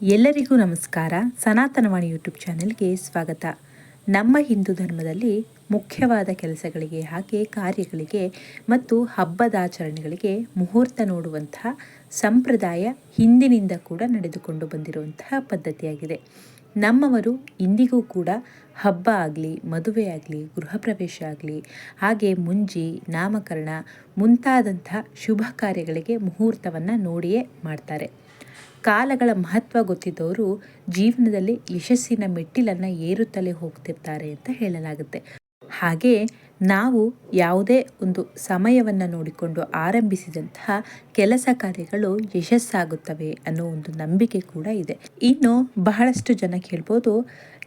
ಎಲ್ಲರಿಗೂ ನಮಸ್ಕಾರ. ಸನಾತನವಾಣಿ ಯೂಟ್ಯೂಬ್ ಚಾನೆಲ್ಗೆ ಸ್ವಾಗತ. ನಮ್ಮ ಹಿಂದೂ ಧರ್ಮದಲ್ಲಿ ಮುಖ್ಯವಾದ ಕೆಲಸಗಳಿಗೆ ಹಾಗೆ ಕಾರ್ಯಗಳಿಗೆ ಮತ್ತು ಹಬ್ಬದ ಆಚರಣೆಗಳಿಗೆ ಮುಹೂರ್ತ ನೋಡುವಂತಹ ಸಂಪ್ರದಾಯ ಹಿಂದಿನಿಂದ ಕೂಡ ನಡೆದುಕೊಂಡು ಬಂದಿರುವಂತಹ ಪದ್ಧತಿಯಾಗಿದೆ. ನಮ್ಮವರು ಇಂದಿಗೂ ಕೂಡ ಹಬ್ಬ ಆಗಲಿ, ಮದುವೆ ಆಗಲಿ, ಗೃಹ ಪ್ರವೇಶ ಆಗಲಿ, ಹಾಗೆ ಮುಂಜಿ, ನಾಮಕರಣ ಮುಂತಾದಂಥ ಶುಭ ಕಾರ್ಯಗಳಿಗೆ ಮುಹೂರ್ತವನ್ನು ನೋಡಿಯೇ ಮಾಡ್ತಾರೆ. ಕಾಲಗಳ ಮಹತ್ವ ಗೊತ್ತಿದ್ದವರು ಜೀವನದಲ್ಲಿ ಯಶಸ್ಸಿನ ಮೆಟ್ಟಿಲನ್ನು ಏರುತ್ತಲೇ ಹೋಗ್ತಿರ್ತಾರೆ ಅಂತ ಹೇಳಲಾಗುತ್ತೆ. ಹಾಗೆ ನಾವು ಯಾವುದೇ ಒಂದು ಸಮಯವನ್ನು ನೋಡಿಕೊಂಡು ಆರಂಭಿಸಿದಂತಹ ಕೆಲಸ ಕಾರ್ಯಗಳು ಯಶಸ್ಸಾಗುತ್ತವೆ ಅನ್ನೋ ಒಂದು ನಂಬಿಕೆ ಕೂಡ ಇದೆ. ಇನ್ನು ಬಹಳಷ್ಟು ಜನ ಕೇಳ್ಬೋದು,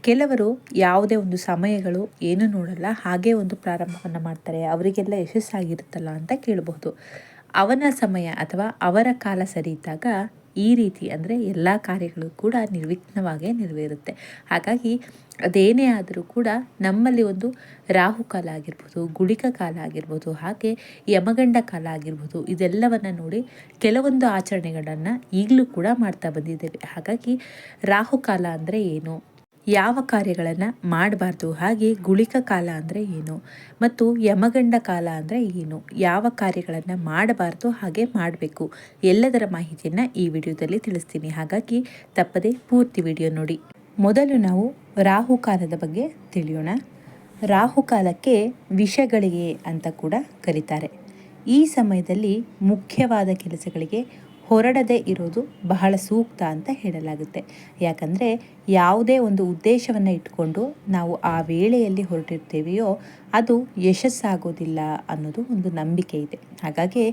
ಕೆಲವರು ಯಾವುದೇ ಒಂದು ಸಮಯಗಳು ಏನು ನೋಡಲ್ಲ, ಹಾಗೆ ಒಂದು ಪ್ರಾರಂಭವನ್ನು ಮಾಡ್ತಾರೆ, ಅವರಿಗೆಲ್ಲ ಯಶಸ್ಸಾಗಿರುತ್ತಲ್ಲ ಅಂತ ಕೇಳಬಹುದು ಅವನ ಸಮಯ ಅಥವಾ ಅವರ ಕಾಲ ಸರಿ ಇದ್ದಾಗ ಈ ರೀತಿ ಅಂದರೆ ಎಲ್ಲ ಕಾರ್ಯಗಳು ಕೂಡ ನಿರ್ವಿಘ್ನವಾಗೇ ನೆರವೇರುತ್ತೆ. ಹಾಗಾಗಿ ಅದೇನೇ ಆದರೂ ಕೂಡ ನಮ್ಮಲ್ಲಿ ಒಂದು ರಾಹು ಕಾಲ ಆಗಿರ್ಬೋದು, ಗುಳಿಕ ಕಾಲ ಆಗಿರ್ಬೋದು, ಹಾಗೆ ಯಮಗಂಡ ಕಾಲ ಆಗಿರ್ಬೋದು, ಇದೆಲ್ಲವನ್ನು ನೋಡಿ ಕೆಲವೊಂದು ಆಚರಣೆಗಳನ್ನು ಈಗಲೂ ಕೂಡ ಮಾಡ್ತಾ ಬಂದಿದ್ದೇವೆ. ಹಾಗಾಗಿ ರಾಹುಕಾಲ ಅಂದರೆ ಏನು? ಯಾವ ಕಾರ್ಯಗಳನ್ನು ಮಾಡಬಾರ್ದು, ಹಾಗೆ ಗುಳಿಕ ಕಾಲ ಅಂದರೆ ಏನು? ಮತ್ತು ಯಮಗಂಡ ಕಾಲ ಅಂದರೆ ಏನು? ಯಾವ ಕಾರ್ಯಗಳನ್ನು ಮಾಡಬಾರ್ದು, ಹಾಗೆ ಮಾಡಬೇಕು? ಎಲ್ಲದರ ಮಾಹಿತಿಯನ್ನು ಈ ವಿಡಿಯೋದಲ್ಲಿ ತಿಳಿಸ್ತೀನಿ. ಹಾಗಾಗಿ ತಪ್ಪದೆ ಪೂರ್ತಿ ವಿಡಿಯೋ ನೋಡಿ. ಮೊದಲು ನಾವು ರಾಹುಕಾಲದ ಬಗ್ಗೆ ತಿಳಿಯೋಣ. ರಾಹುಕಾಲಕ್ಕೆ ವಿಷಗಳಿಗೆ ಅಂತ ಕೂಡ ಕರೀತಾರೆ. ಈ ಸಮಯದಲ್ಲಿ ಮುಖ್ಯವಾದ ಕೆಲಸಗಳಿಗೆ ಹೊರಡದೆ ಇರೋದು ಬಹಳ ಸೂಕ್ತ ಅಂತ ಹೇಳಲಾಗುತ್ತೆ. ಯಾಕಂದರೆ ಯಾವುದೇ ಒಂದು ಉದ್ದೇಶವನ್ನು ಇಟ್ಕೊಂಡು ನಾವು ಆ ವೇಳೆಯಲ್ಲಿ ಹೊರಟಿರ್ತೀವೆಯೋ ಅದು ಯಶಸ್ಸಾಗೋದಿಲ್ಲ ಅನ್ನೋದು ಒಂದು ನಂಬಿಕೆ ಇದೆ. ಹಾಗಾಗಿ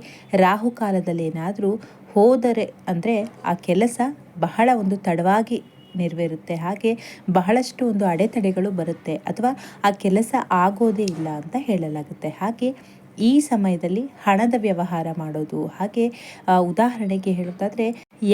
ರಾಹುಕಾಲದಲ್ಲಿ ಏನಾದರೂ ಹೋದರೆ ಅಂದರೆ ಆ ಕೆಲಸ ಬಹಳ ಒಂದು ತಡವಾಗಿ ನೆರವೇರುತ್ತೆ. ಹಾಗೆ ಬಹಳಷ್ಟು ಒಂದು ಅಡೆತಡೆಗಳು ಬರುತ್ತೆ. ಅಥವಾ ಆ ಕೆಲಸ ಆಗೋದೇ ಇಲ್ಲ ಅಂತ ಹೇಳಲಾಗುತ್ತೆ. ಹಾಗೆ ಈ ಸಮಯದಲ್ಲಿ ಹಣದ ವ್ಯವಹಾರ ಮಾಡೋದು. ಹಾಗೆ ಉದಾಹರಣೆಗೆ ಹೇಳೋದಾದರೆ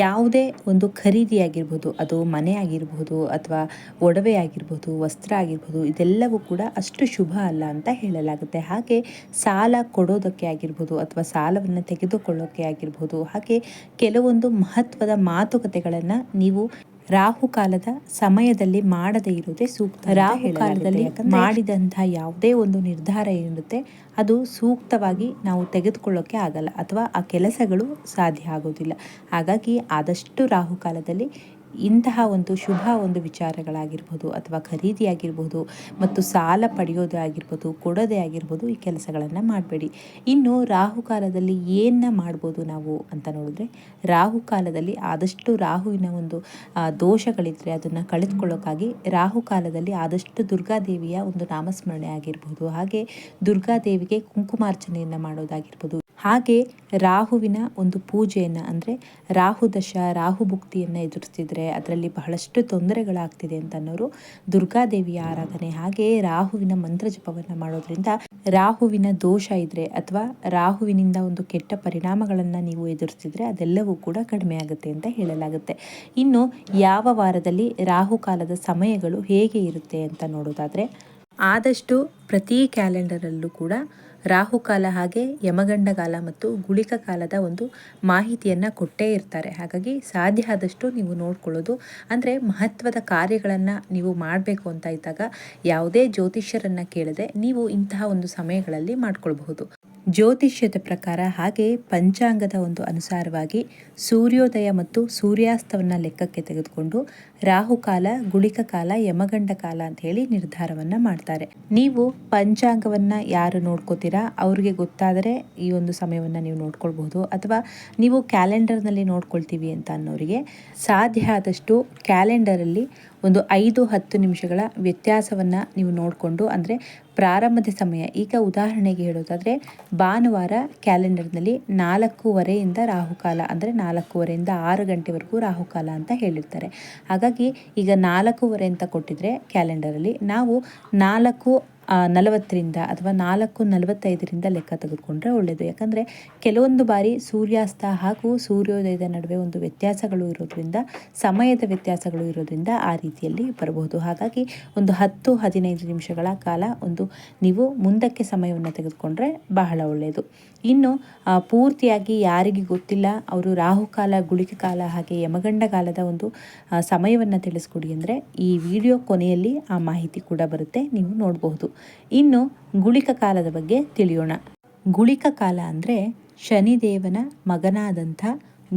ಯಾವುದೇ ಒಂದು ಖರೀದಿ ಆಗಿರ್ಬೋದು, ಅದು ಮನೆ ಆಗಿರ್ಬೋದು ಅಥವಾ ಒಡವೆ ಆಗಿರ್ಬೋದು, ವಸ್ತ್ರ ಆಗಿರ್ಬೋದು, ಇದೆಲ್ಲವೂ ಕೂಡ ಅಷ್ಟು ಶುಭ ಅಲ್ಲ ಅಂತ ಹೇಳಲಾಗುತ್ತೆ. ಹಾಗೆ, ಸಾಲ ಕೊಡೋದಕ್ಕೆ ಆಗಿರ್ಬೋದು ಅಥವಾ ಸಾಲವನ್ನು ತೆಗೆದುಕೊಳ್ಳೋಕ್ಕೆ ಆಗಿರ್ಬೋದು, ಹಾಗೆ ಕೆಲವೊಂದು ಮಹತ್ವದ ಮಾತುಕತೆಗಳನ್ನು ನೀವು ರಾಹುಕಾಲದ ಸಮಯದಲ್ಲಿ ಮಾಡದೇ ಇರುವುದೇ ಸೂಕ್ತ ರಾಹು ಕಾಲದಲ್ಲಿ ಮಾಡಿದಂತಹ ಯಾವುದೇ ಒಂದು ನಿರ್ಧಾರ ಏನಿರುತ್ತೆ ಅದು ಸೂಕ್ತವಾಗಿ ನಾವು ತೆಗೆದುಕೊಳ್ಳೋಕೆ ಆಗಲ್ಲ ಅಥವಾ ಆ ಕೆಲಸಗಳು ಸಾಧ್ಯ ಆಗೋದಿಲ್ಲ. ಹಾಗಾಗಿ ಆದಷ್ಟು ರಾಹುಕಾಲದಲ್ಲಿ ಇಂತಹ ಒಂದು ಶುಭ ಒಂದು ವಿಚಾರಗಳಾಗಿರ್ಬೋದು ಅಥವಾ ಖರೀದಿ ಆಗಿರ್ಬೋದು ಮತ್ತು ಸಾಲ ಪಡೆಯೋದೇ ಆಗಿರ್ಬೋದು, ಕೊಡೋದೇ ಆಗಿರ್ಬೋದು ಈ ಕೆಲಸಗಳನ್ನು ಮಾಡಬೇಡಿ. ಇನ್ನು ರಾಹುಕಾಲದಲ್ಲಿ ಏನನ್ನ ಮಾಡ್ಬೋದು ನಾವು ಅಂತ ನೋಡಿದ್ರೆ ರಾಹುಕಾಲದಲ್ಲಿ ಆದಷ್ಟು ರಾಹುವಿನ ಒಂದು ದೋಷಗಳಿದ್ದರೆ ಅದನ್ನು ಕಳೆದುಕೊಳ್ಳೋಕ್ಕಾಗಿ ರಾಹುಕಾಲದಲ್ಲಿ ಆದಷ್ಟು ದುರ್ಗಾದೇವಿಯ ಒಂದು ನಾಮಸ್ಮರಣೆ ಆಗಿರ್ಬೋದು. ಹಾಗೆ ದುರ್ಗಾದೇವಿಗೆ ಕುಂಕುಮಾರ್ಚನೆಯನ್ನು ಮಾಡೋದಾಗಿರ್ಬೋದು. ಹಾಗೆ ರಾಹುವಿನ ಒಂದು ಪೂಜೆಯನ್ನು ಅಂದರೆ ರಾಹು ದಶ, ರಾಹು ಭುಕ್ತಿಯನ್ನು ಎದುರಿಸ್ತಿದ್ರೆ ಅದರಲ್ಲಿ ಬಹಳಷ್ಟು ತೊಂದರೆಗಳಾಗ್ತಿದೆ ಅಂತ ಅನ್ನೋರು ದುರ್ಗಾದೇವಿಯ ಆರಾಧನೆ ಹಾಗೆ ರಾಹುವಿನ ಮಂತ್ರ ಜಪವನ್ನು ಮಾಡೋದ್ರಿಂದ ರಾಹುವಿನ ದೋಷ ಇದ್ರೆ ಅಥವಾ ರಾಹುವಿನಿಂದ ಒಂದು ಕೆಟ್ಟ ಪರಿಣಾಮಗಳನ್ನು ನೀವು ಎದುರಿಸ್ತಿದ್ರೆ ಅದೆಲ್ಲವೂ ಕೂಡ ಕಡಿಮೆ ಆಗುತ್ತೆ ಅಂತ ಹೇಳಲಾಗುತ್ತೆ. ಇನ್ನು ಯಾವ ವಾರದಲ್ಲಿ ರಾಹುಕಾಲದ ಸಮಯಗಳು ಹೇಗೆ ಇರುತ್ತೆ ಅಂತ ನೋಡೋದಾದರೆ ಆದಷ್ಟು ಪ್ರತಿ ಕ್ಯಾಲೆಂಡರಲ್ಲೂ ಕೂಡ ರಾಹುಕಾಲ ಹಾಗೆ ಯಮಗಂಡ ಕಾಲ ಮತ್ತು ಗುಳಿಕ ಕಾಲದ ಒಂದು ಮಾಹಿತಿಯನ್ನು ಕೊಟ್ಟೇ ಇರ್ತಾರೆ. ಹಾಗಾಗಿ ಸಾಧ್ಯ ಆದಷ್ಟು ನೀವು ನೋಡ್ಕೊಳ್ಳೋದು. ಅಂದರೆ ಮಹತ್ವದ ಕಾರ್ಯಗಳನ್ನು ನೀವು ಮಾಡಬೇಕು ಅಂತ ಇದ್ದಾಗ ಯಾವುದೇ ಜ್ಯೋತಿಷ್ಯರನ್ನು ಕೇಳದೆ ನೀವು ಇಂತಹ ಒಂದು ಸಮಯಗಳಲ್ಲಿ ಮಾಡ್ಕೊಳ್ಬಹುದು. ಜ್ಯೋತಿಷ್ಯದ ಪ್ರಕಾರ ಹಾಗೆ ಪಂಚಾಂಗದ ಒಂದು ಅನುಸಾರವಾಗಿ ಸೂರ್ಯೋದಯ ಮತ್ತು ಸೂರ್ಯಾಸ್ತವನ್ನು ಲೆಕ್ಕಕ್ಕೆ ತೆಗೆದುಕೊಂಡು ರಾಹುಕಾಲ ಗುಳಿಕ ಕಾಲ, ಯಮಗಂಡ ಕಾಲ ಅಂತ ಹೇಳಿ ನಿರ್ಧಾರವನ್ನು ಮಾಡ್ತಾರೆ. ನೀವು ಪಂಚಾಂಗವನ್ನು ಯಾರು ನೋಡ್ಕೋತೀರಾ? ಅವ್ರಿಗೆ ಗೊತ್ತಾದರೆ ಈ ಒಂದು ಸಮಯವನ್ನು ನೀವು ನೋಡ್ಕೊಳ್ಬಹುದು. ಅಥವಾ ನೀವು ಕ್ಯಾಲೆಂಡರ್ನಲ್ಲಿ ನೋಡ್ಕೊಳ್ತೀವಿ ಅಂತ ಅನ್ನೋರಿಗೆ ಸಾಧ್ಯ ಆದಷ್ಟು ಕ್ಯಾಲೆಂಡರಲ್ಲಿ ಒಂದು ಐದು ಹತ್ತು ನಿಮಿಷಗಳ ವ್ಯತ್ಯಾಸವನ್ನು ನೀವು ನೋಡಿಕೊಂಡು, ಅಂದರೆ ಪ್ರಾರಂಭದ ಸಮಯ. ಈಗ ಉದಾಹರಣೆಗೆ ಹೇಳೋದಾದರೆ ಭಾನುವಾರ ಕ್ಯಾಲೆಂಡರ್ನಲ್ಲಿ ನಾಲ್ಕೂವರೆಯಿಂದ ರಾಹುಕಾಲ, ಅಂದರೆ ನಾಲ್ಕೂವರೆಯಿಂದ ಆರು ಗಂಟೆವರೆಗೂ ರಾಹುಕಾಲ ಅಂತ ಹೇಳಿರ್ತಾರೆ. ಹಾಗಾಗಿ ಈಗ ನಾಲ್ಕೂವರೆ ಅಂತ ಕೊಟ್ಟಿದ್ರೆ ಕ್ಯಾಲೆಂಡರಲ್ಲಿ ನಾವು ನಾಲ್ಕು ನಲವತ್ತರಿಂದ ಅಥವಾ ನಾಲ್ಕು, ನಲವತ್ತೈದರಿಂದ ಲೆಕ್ಕ ತೆಗೆದುಕೊಂಡ್ರೆ ಒಳ್ಳೆಯದು. ಯಾಕಂದರೆ ಕೆಲವೊಂದು ಬಾರಿ ಸೂರ್ಯಾಸ್ತ ಹಾಗೂ ಸೂರ್ಯೋದಯದ ನಡುವೆ ಒಂದು ವ್ಯತ್ಯಾಸಗಳು ಇರೋದ್ರಿಂದ, ಸಮಯದ ವ್ಯತ್ಯಾಸಗಳು ಇರೋದ್ರಿಂದ ಆ ರೀತಿಯಲ್ಲಿ ಬರಬಹುದು. ಹಾಗಾಗಿ ಒಂದು ಹತ್ತು, ಹದಿನೈದು ನಿಮಿಷಗಳ ಕಾಲ ಒಂದು ನೀವು ಮುಂದಕ್ಕೆ ಸಮಯವನ್ನು ತೆಗೆದುಕೊಂಡ್ರೆ ಬಹಳ ಒಳ್ಳೆಯದು. ಇನ್ನು ಪೂರ್ತಿಯಾಗಿ ಯಾರಿಗೆ ಗೊತ್ತಿಲ್ಲ, ಅವರು ರಾಹುಕಾಲ, ಗುಳಿಕೆ ಕಾಲ ಹಾಗೆ ಯಮಗಂಡ ಕಾಲದ ಒಂದು ಸಮಯವನ್ನು ತಿಳಿಸ್ಕೊಡಿ ಅಂದರೆ ಈ ವಿಡಿಯೋ ಕೊನೆಯಲ್ಲಿ ಆ ಮಾಹಿತಿ ಕೂಡ ಬರುತ್ತೆ, ನೀವು ನೋಡಬಹುದು. ಇನ್ನು ಗುಳಿಕ ಕಾಲದ ಬಗ್ಗೆ ತಿಳಿಯೋಣ. ಗುಳಿಕ ಕಾಲ ಅಂದರೆ ಶನಿದೇವನ ಮಗನಾದಂಥ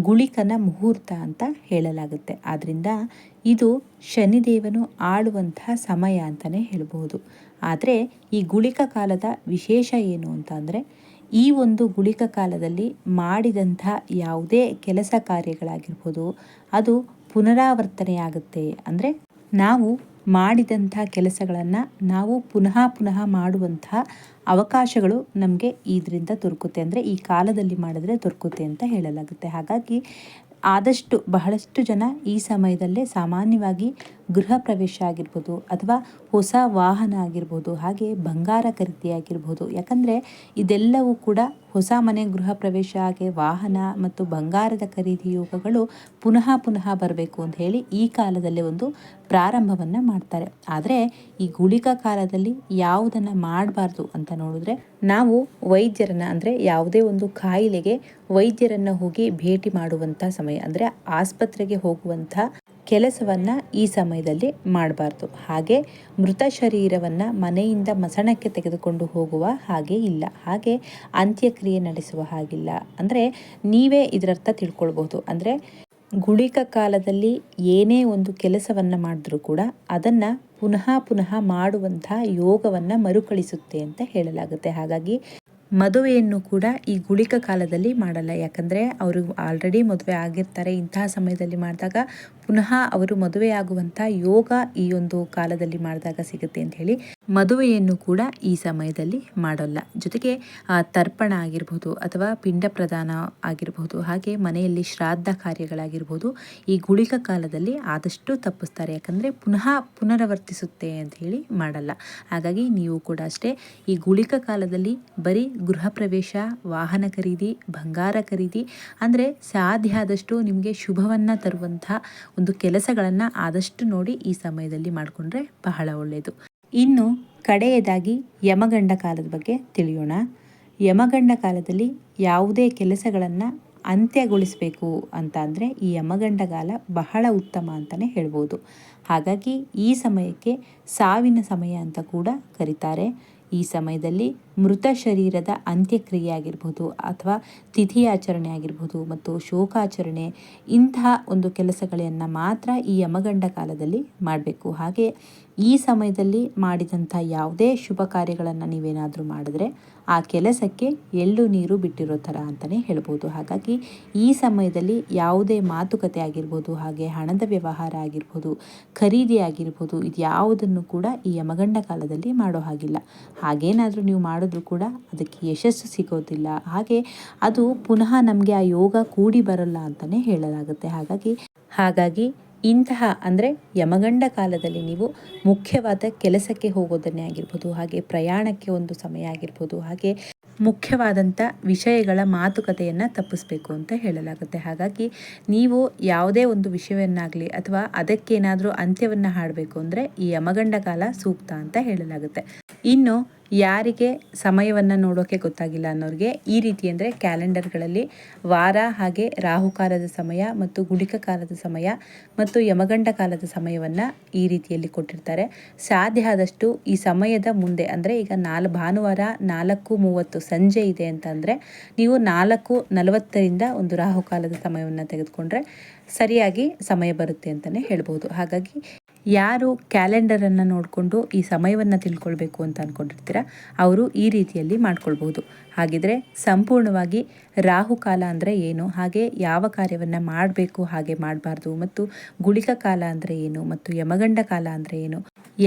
ಗುಳಿಕನ ಮುಹೂರ್ತ ಅಂತ ಹೇಳಲಾಗುತ್ತೆ. ಆದ್ದರಿಂದ ಇದು ಶನಿದೇವನು ಆಳುವಂತಹ ಸಮಯ ಅಂತಲೇ ಹೇಳಬಹುದು. ಆದರೆ ಈ ಗುಳಿಕ ಕಾಲದ ವಿಶೇಷ ಏನು ಅಂತ ಈ ಒಂದು ಗುಳಿಕ ಕಾಲದಲ್ಲಿ ಮಾಡಿದಂಥ ಯಾವುದೇ ಕೆಲಸ ಕಾರ್ಯಗಳಾಗಿರ್ಬೋದು, ಅದು ಪುನರಾವರ್ತನೆಯಾಗುತ್ತೆ. ಅಂದರೆ ನಾವು ಮಾಡಿದಂಥ ಕೆಲಸಗಳನ್ನು ನಾವು ಪುನಃ ಪುನಃ ಮಾಡುವಂತಹ ಅವಕಾಶಗಳು ನಮಗೆ ಇದರಿಂದ ದೊರಕುತ್ತೆ ಅಂದರೆ ಈ ಕಾಲದಲ್ಲಿ ಮಾಡಿದ್ರೆ ದೊರಕುತ್ತೆ ಅಂತ ಹೇಳಲಾಗುತ್ತೆ. ಹಾಗಾಗಿ ಆದಷ್ಟು ಬಹಳಷ್ಟು ಜನ ಈ ಸಮಯದಲ್ಲೇ ಸಾಮಾನ್ಯವಾಗಿ ಗೃಹ ಪ್ರವೇಶ ಆಗಿರ್ಬೋದು ಅಥವಾ ಹೊಸ ವಾಹನ ಆಗಿರ್ಬೋದು ಹಾಗೆ ಬಂಗಾರ ಖರೀದಿ ಆಗಿರ್ಬೋದು. ಯಾಕಂದರೆ ಇದೆಲ್ಲವೂ ಕೂಡ ಹೊಸ ಮನೆ ಗೃಹ ಪ್ರವೇಶ ಹಾಗೆ ವಾಹನ ಮತ್ತು ಬಂಗಾರದ ಖರೀದಿ ಯೋಗಗಳು ಪುನಃ ಪುನಃ ಬರಬೇಕು ಅಂತ ಹೇಳಿ ಈ ಕಾಲದಲ್ಲಿ ಒಂದು ಪ್ರಾರಂಭವನ್ನು ಮಾಡ್ತಾರೆ. ಆದರೆ ಈ ಗುಳಿಕ ಕಾಲದಲ್ಲಿ ಯಾವುದನ್ನು ಮಾಡಬಾರ್ದು ಅಂತ ನೋಡಿದ್ರೆ ನಾವು ವೈದ್ಯರನ್ನು ಅಂದರೆ ಯಾವುದೇ ಒಂದು ಕಾಯಿಲೆಗೆ ವೈದ್ಯರನ್ನು ಹೋಗಿ ಭೇಟಿ ಮಾಡುವಂಥ ಸಮಯ, ಅಂದರೆ ಆಸ್ಪತ್ರೆಗೆ ಹೋಗುವಂಥ ಕೆಲಸವನ್ನು ಈ ಸಮಯದಲ್ಲಿ ಮಾಡಬಾರ್ದು. ಹಾಗೆ ಮೃತ ಶರೀರವನ್ನು ಮನೆಯಿಂದ ಮಸಣಕ್ಕೆ ತೆಗೆದುಕೊಂಡು ಹೋಗುವ ಹಾಗೆ ಇಲ್ಲ. ಹಾಗೆ ಅಂತ್ಯಕ್ರಿಯೆ ನಡೆಸುವ ಹಾಗಿಲ್ಲ. ಅಂದರೆ ನೀವೇ ಇದರರ್ಥ ತಿಳ್ಕೊಳ್ಬಹುದು. ಅಂದರೆ ಗುಳಿಕ ಕಾಲದಲ್ಲಿ ಏನೇ ಒಂದು ಕೆಲಸವನ್ನು ಮಾಡಿದ್ರೂ ಕೂಡ ಅದನ್ನು ಪುನಃ ಪುನಃ ಮಾಡುವಂಥ ಯೋಗವನ್ನು ಮರುಕಳಿಸುತ್ತೆ ಅಂತ ಹೇಳಲಾಗುತ್ತೆ. ಹಾಗಾಗಿ ಮದುವೆಯನ್ನು ಕೂಡ ಈ ಗುಳಿಕ ಕಾಲದಲ್ಲಿ ಮಾಡಲ್ಲ. ಯಾಕಂದರೆ ಅವರು ಆಲ್ರೆಡಿ ಮದುವೆ ಆಗಿರ್ತಾರೆ. ಇಂತಹ ಸಮಯದಲ್ಲಿ ಮಾಡಿದಾಗ ಪುನಃ ಅವರು ಮದುವೆಯಾಗುವಂಥ ಯೋಗ ಈ ಒಂದು ಕಾಲದಲ್ಲಿ ಮಾಡಿದಾಗ ಸಿಗುತ್ತೆ ಅಂತ ಹೇಳಿ ಮದುವೆಯನ್ನು ಕೂಡ ಈ ಸಮಯದಲ್ಲಿ ಮಾಡಲ್ಲ. ಜೊತೆಗೆ ತರ್ಪಣ ಆಗಿರ್ಬೋದು ಅಥವಾ ಪಿಂಡ ಪ್ರದಾನ ಆಗಿರ್ಬೋದು, ಹಾಗೆ ಮನೆಯಲ್ಲಿ ಶ್ರಾದ್ದ ಕಾರ್ಯಗಳಾಗಿರ್ಬೋದು, ಈ ಗುಳಿಕ ಕಾಲದಲ್ಲಿ ಆದಷ್ಟು ತಪ್ಪಿಸ್ತಾರೆ. ಯಾಕಂದರೆ ಪುನಃ ಪುನರಾವರ್ತಿಸುತ್ತೆ ಅಂತ ಹೇಳಿ ಮಾಡಲ್ಲ. ಹಾಗಾಗಿ ನೀವು ಕೂಡ ಅಷ್ಟೇ ಈ ಗುಳಿಕ ಕಾಲದಲ್ಲಿ ಬರೀ ಗೃಹ ಪ್ರವೇಶ, ವಾಹನ ಖರೀದಿ, ಬಂಗಾರ ಖರೀದಿ, ಅಂದರೆ ಸಾಧ್ಯ ಆದಷ್ಟು ನಿಮಗೆ ಶುಭವನ್ನು ತರುವಂಥ ಒಂದು ಕೆಲಸಗಳನ್ನು ಆದಷ್ಟು ನೋಡಿ ಈ ಸಮಯದಲ್ಲಿ ಮಾಡಿಕೊಂಡ್ರೆ ಬಹಳ ಒಳ್ಳೆಯದು ಇನ್ನು ಕಡೆಯದಾಗಿ ಯಮಗಂಡ ಕಾಲದ ಬಗ್ಗೆ ತಿಳಿಯೋಣ. ಯಮಗಂಡ ಕಾಲದಲ್ಲಿ ಯಾವುದೇ ಕೆಲಸಗಳನ್ನು ಅಂತ್ಯಗೊಳಿಸಬೇಕು ಅಂತ ಅಂದರೆ ಈ ಯಮಗಂಡ ಕಾಲ ಬಹಳ ಉತ್ತಮ ಅಂತಲೇ ಹೇಳ್ಬೋದು. ಹಾಗಾಗಿ ಈ ಸಮಯಕ್ಕೆ ಸಾವಿನ ಸಮಯ ಅಂತ ಕೂಡ ಕರೀತಾರೆ. ಈ ಸಮಯದಲ್ಲಿ ಮೃತ ಶರೀರದ ಅಂತ್ಯಕ್ರಿಯೆ ಆಗಿರ್ಬೋದು ಅಥವಾ ತಿಥಿ ಆಚರಣೆ ಆಗಿರ್ಬೋದು ಮತ್ತು ಶೋಕಾಚರಣೆ ಇಂತಹ ಒಂದು ಕೆಲಸಗಳನ್ನು ಮಾತ್ರ ಈ ಯಮಗಂಡ ಕಾಲದಲ್ಲಿ ಮಾಡಬೇಕು. ಹಾಗೆ ಈ ಸಮಯದಲ್ಲಿ ಮಾಡಿದಂಥ ಯಾವುದೇ ಶುಭ ಕಾರ್ಯಗಳನ್ನು ನೀವೇನಾದರೂ ಮಾಡಿದ್ರೆ ಆ ಕೆಲಸಕ್ಕೆ ಎಳ್ಳು ನೀರು ಬಿಟ್ಟಿರೋ ಥರ ಅಂತಲೇ ಹೇಳ್ಬೋದು. ಹಾಗಾಗಿ ಈ ಸಮಯದಲ್ಲಿ ಯಾವುದೇ ಮಾತುಕತೆ ಆಗಿರ್ಬೋದು, ಹಾಗೆ ಹಣದ ವ್ಯವಹಾರ ಆಗಿರ್ಬೋದು, ಖರೀದಿ ಆಗಿರ್ಬೋದು ಇದು ಯಾವುದನ್ನು ಕೂಡ ಈ ಯಮಗಂಡ ಕಾಲದಲ್ಲಿ ಮಾಡೋ ಹಾಗಿಲ್ಲ. ಹಾಗೇನಾದರೂ ನೀವು ಮಾಡಿದ್ರೂ ಕೂಡ ಅದಕ್ಕೆ ಯಶಸ್ಸು ಸಿಗೋದಿಲ್ಲ. ಹಾಗೆ ಅದು ಪುನಃ ನಮಗೆ ಆ ಯೋಗ ಕೂಡಿ ಬರಲ್ಲ ಅಂತಲೇ ಹೇಳಲಾಗುತ್ತೆ. ಹಾಗಾಗಿ ಹಾಗಾಗಿ ಇಂತಹ ಅಂದರೆ ಯಮಗಂಡ ಕಾಲದಲ್ಲಿ ನೀವು ಮುಖ್ಯವಾದ ಕೆಲಸಕ್ಕೆ ಹೋಗೋದನ್ನೇ ಆಗಿರ್ಬೋದು, ಹಾಗೆ ಪ್ರಯಾಣಕ್ಕೆ ಒಂದು ಸಮಯ ಆಗಿರ್ಬೋದು, ಹಾಗೆ ಮುಖ್ಯವಾದಂಥ ವಿಷಯಗಳ ಮಾತುಕತೆಯನ್ನು ತಪ್ಪಿಸ್ಬೇಕು ಅಂತ ಹೇಳಲಾಗುತ್ತೆ. ಹಾಗಾಗಿ ನೀವು ಯಾವುದೇ ಒಂದು ವಿಷಯವನ್ನಾಗಲಿ ಅಥವಾ ಅದಕ್ಕೇನಾದರೂ ಅಂತ್ಯವನ್ನು ಹಾಡಬೇಕು ಅಂದರೆ ಈ ಯಮಗಂಡ ಕಾಲ ಸೂಕ್ತ ಅಂತ ಹೇಳಲಾಗುತ್ತೆ. ಇನ್ನು ಯಾರಿಗೆ ಸಮಯವನ್ನು ನೋಡೋಕೆ ಗೊತ್ತಾಗಿಲ್ಲ ಅನ್ನೋರಿಗೆ ಈ ರೀತಿ ಅಂದರೆ ಕ್ಯಾಲೆಂಡರ್ಗಳಲ್ಲಿ ವಾರ ಹಾಗೆ ರಾಹುಕಾಲದ ಸಮಯ ಮತ್ತು ಗುಡಿಕ ಕಾಲದ ಸಮಯ ಮತ್ತು ಯಮಗಂಡ ಕಾಲದ ಸಮಯವನ್ನು ಈ ರೀತಿಯಲ್ಲಿ ಕೊಟ್ಟಿರ್ತಾರೆ. ಸಾಧ್ಯ ಆದಷ್ಟು ಈ ಸಮಯದ ಮುಂದೆ ಅಂದರೆ ಈಗ ನಾಲ್, ಭಾನುವಾರ ನಾಲ್ಕು ಮೂವತ್ತು ಸಂಜೆ ಇದೆ ಅಂತಂದರೆ ನೀವು ನಾಲ್ಕು ನಲವತ್ತರಿಂದ ಒಂದು ರಾಹುಕಾಲದ ಸಮಯವನ್ನು ತೆಗೆದುಕೊಂಡ್ರೆ ಸರಿಯಾಗಿ ಸಮಯ ಬರುತ್ತೆ ಅಂತಲೇ ಹೇಳ್ಬೋದು. ಹಾಗಾಗಿ ಯಾರು ಕ್ಯಾಲೆಂಡರನ್ನು ನೋಡಿಕೊಂಡು ಈ ಸಮಯವನ್ನು ತಿಳ್ಕೊಳ್ಬೇಕು ಅಂತ ಅಂದ್ಕೊಂಡಿರ್ತೀರ ಅವರು ಈ ರೀತಿಯಲ್ಲಿ ಮಾಡ್ಕೊಳ್ಬೋದು ಹಾಗಿದ್ರೆ ಸಂಪೂರ್ಣವಾಗಿ ರಾಹುಕಾಲ ಅಂದರೆ ಏನು? ಹಾಗೆ ಯಾವ ಕಾರ್ಯವನ್ನು ಮಾಡಬೇಕು? ಹಾಗೆ ಮಾಡಬಾರ್ದು. ಮತ್ತು ಗುಳಿಕ ಕಾಲ ಅಂದರೆ ಏನು? ಮತ್ತು ಯಮಗಂಡ ಕಾಲ ಅಂದರೆ ಏನು?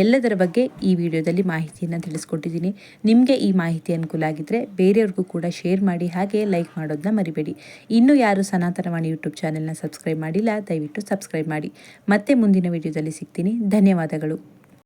ಎಲ್ಲದರ ಬಗ್ಗೆ ಈ ವಿಡಿಯೋದಲ್ಲಿ ಮಾಹಿತಿಯನ್ನು ತಿಳಿಸ್ಕೊಟ್ಟಿದ್ದೀನಿ. ನಿಮಗೆ ಈ ಮಾಹಿತಿ ಅನುಕೂಲ ಆಗಿದ್ದರೆ ಬೇರೆಯವ್ರಿಗೂ ಕೂಡ ಶೇರ್ ಮಾಡಿ, ಹಾಗೆ ಲೈಕ್ ಮಾಡೋದನ್ನ ಮರಿಬೇಡಿ. ಇನ್ನೂ ಯಾರು ಸನಾತನವಾಣಿ ಯೂಟ್ಯೂಬ್ ಚಾನೆಲ್ನ ಸಬ್ಸ್ಕ್ರೈಬ್ ಮಾಡಿಲ್ಲ, ದಯವಿಟ್ಟು ಸಬ್ಸ್ಕ್ರೈಬ್ ಮಾಡಿ. ಮತ್ತೆ ಮುಂದಿನ ವಿಡಿಯೋದಲ್ಲಿ ಸಿಗ್ತೀನಿ. ಧನ್ಯವಾದಗಳು.